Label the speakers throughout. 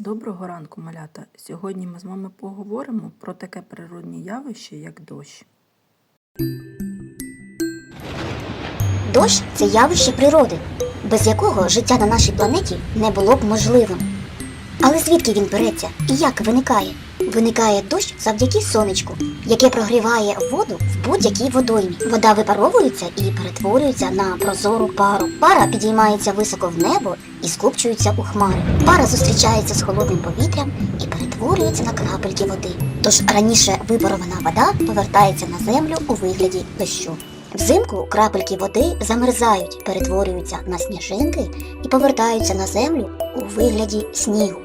Speaker 1: Доброго ранку, малята! Сьогодні ми з вами поговоримо про таке природне явище, як дощ.
Speaker 2: Дощ це явище природи, без якого життя на нашій планеті не було б можливим. Але звідки він береться і як виникає? Виникає дощ завдяки сонечку, яке прогріває воду в будь-якій водоймі. Вода випаровується і перетворюється на прозору пару. Пара підіймається високо в небо і скупчується у хмари. Пара зустрічається з холодним повітрям і перетворюється на крапельки води. Тож раніше випарована вода повертається на землю у вигляді дощу. Взимку крапельки води замерзають, перетворюються на сніжинки і повертаються на землю у вигляді снігу.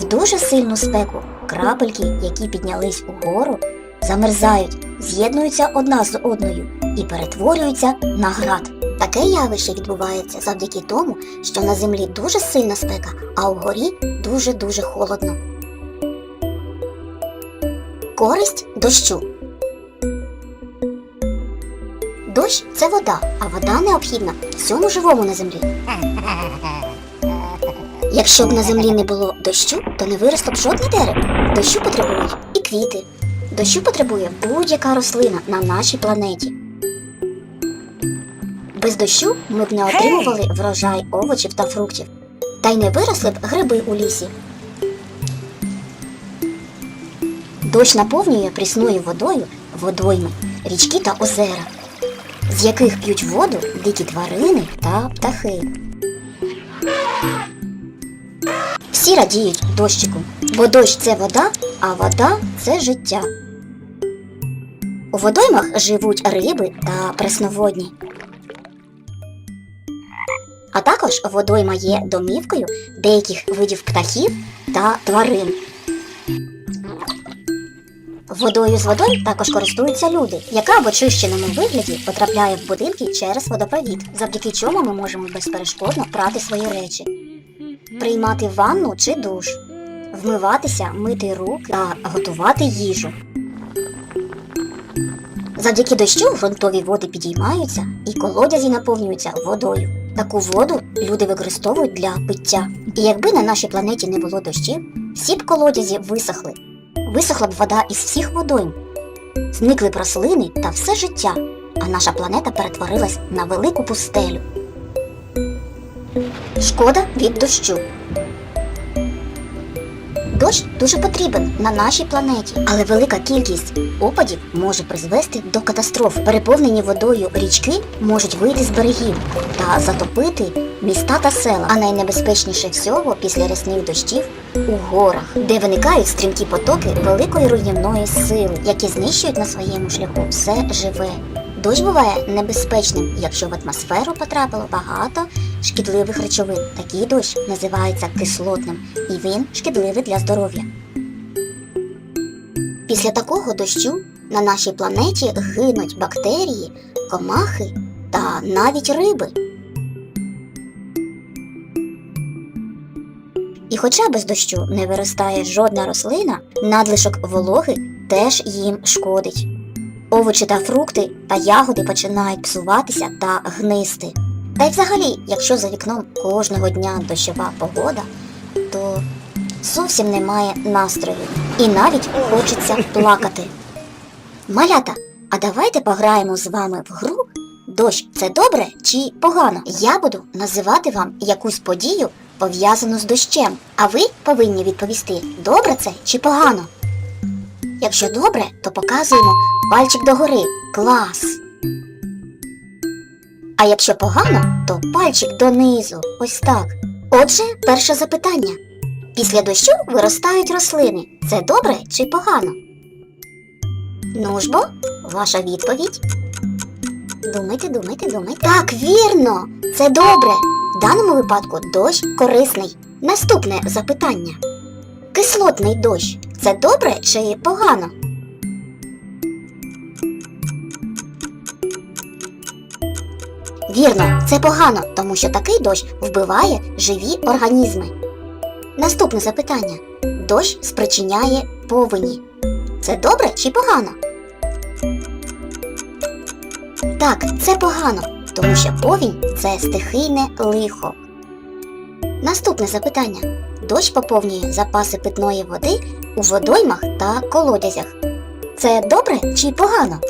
Speaker 2: В дуже сильну спеку крапельки, які піднялись угору, замерзають, з'єднуються одна з одною і перетворюються на град. Таке явище відбувається завдяки тому, що на землі дуже сильна спека, а вгорі дуже-дуже холодно. Користь дощу. Дощ це вода, а вода необхідна всьому живому на землі. Якщо б на землі не було дощу, то не виросло б жодне дерево. Дощу потребують і квіти. Дощу потребує будь-яка рослина на нашій планеті. Без дощу ми б не отримували врожай овочів та фруктів. Та й не виросли б гриби у лісі. Дощ наповнює прісною водою водойми, річки та озера, з яких п'ють воду дикі тварини та птахи. Всі радіють дощику, бо дощ це вода, а вода це життя. У водоймах живуть риби та пресноводні. А також водойма є домівкою деяких видів птахів та тварин. Водою з водой також користуються люди, яка в очищеному вигляді потрапляє в будинки через водопровід, завдяки чому ми можемо безперешкодно прати свої речі, приймати ванну чи душ, вмиватися, мити руки та готувати їжу. Завдяки дощу ґрунтові води підіймаються і колодязі наповнюються водою. Таку воду люди використовують для пиття. І якби на нашій планеті не було дощів, всі б колодязі висохли. Висохла б вода із всіх водойм, зникли б рослини та все життя, а наша планета перетворилась на велику пустелю. Шкода від дощу. Дощ дуже потрібен на нашій планеті, але велика кількість опадів може призвести до катастроф. Переповнені водою річки можуть вийти з берегів та затопити міста та села. А найнебезпечніше всього після рясних дощів у горах, де виникають стрімкі потоки великої руйнівної сили, які знищують на своєму шляху все живе. Дощ буває небезпечним, якщо в атмосферу потрапило багато шкідливих речовин. Такий дощ називається кислотним, і він шкідливий для здоров'я. Після такого дощу на нашій планеті гинуть бактерії, комахи та навіть риби. І хоча без дощу не виростає жодна рослина, надлишок вологи теж їм шкодить. Овочі та фрукти та ягоди починають псуватися та гнисти. Та й взагалі, якщо за вікном кожного дня дощова погода, то зовсім немає настрою і навіть хочеться плакати. Малята, а давайте пограємо з вами в гру Дощ це добре чи погано? Я буду називати вам якусь подію, пов'язану з дощем, а ви повинні відповісти, добре це чи погано. Якщо добре, то показуємо пальчик догори. Клас. А якщо погано, то пальчик донизу. Ось так. Отже, перше запитання. Після дощу виростають рослини. Це добре чи погано? Ну ж бо, ваша відповідь. Думайте, думайте, думайте. Так, вірно, це добре. В даному випадку дощ корисний. Наступне запитання. Кислотний дощ це добре чи погано? Вірно, це погано, тому що такий дощ вбиває живі організми. Наступне запитання. Дощ спричиняє повені. Це добре чи погано? Так, це погано, тому що повінь це стихійне лихо. Наступне запитання. Дощ поповнює запаси питної води у водоймах та колодязях. Це добре чи погано?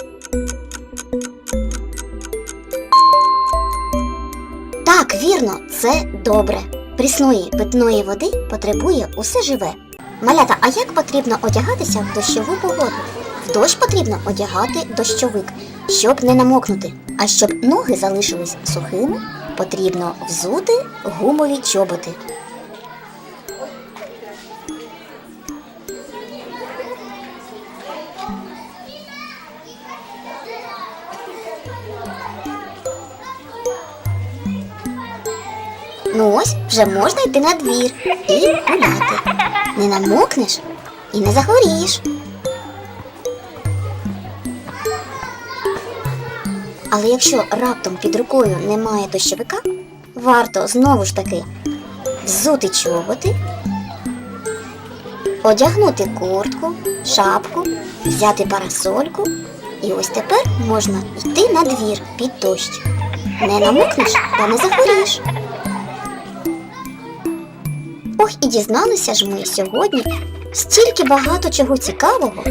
Speaker 2: Так, вірно, це добре. Прісної питної води потребує усе живе. Малята, а як потрібно одягатися в дощову погоду? В дощ потрібно одягати дощовик, щоб не намокнути. А щоб ноги залишились сухими, потрібно взути гумові чоботи. Ну ось, вже можна йти на двір і гуляти. Не намокнеш і не захворієш. Але якщо раптом під рукою немає дощовика, варто знову ж таки взути чоботи, одягнути куртку, шапку, взяти парасольку, і ось тепер можна йти на двір під дощ. Не намокнеш та не захворієш. Ох, і дізналися ж ми сьогодні стільки багато чого цікавого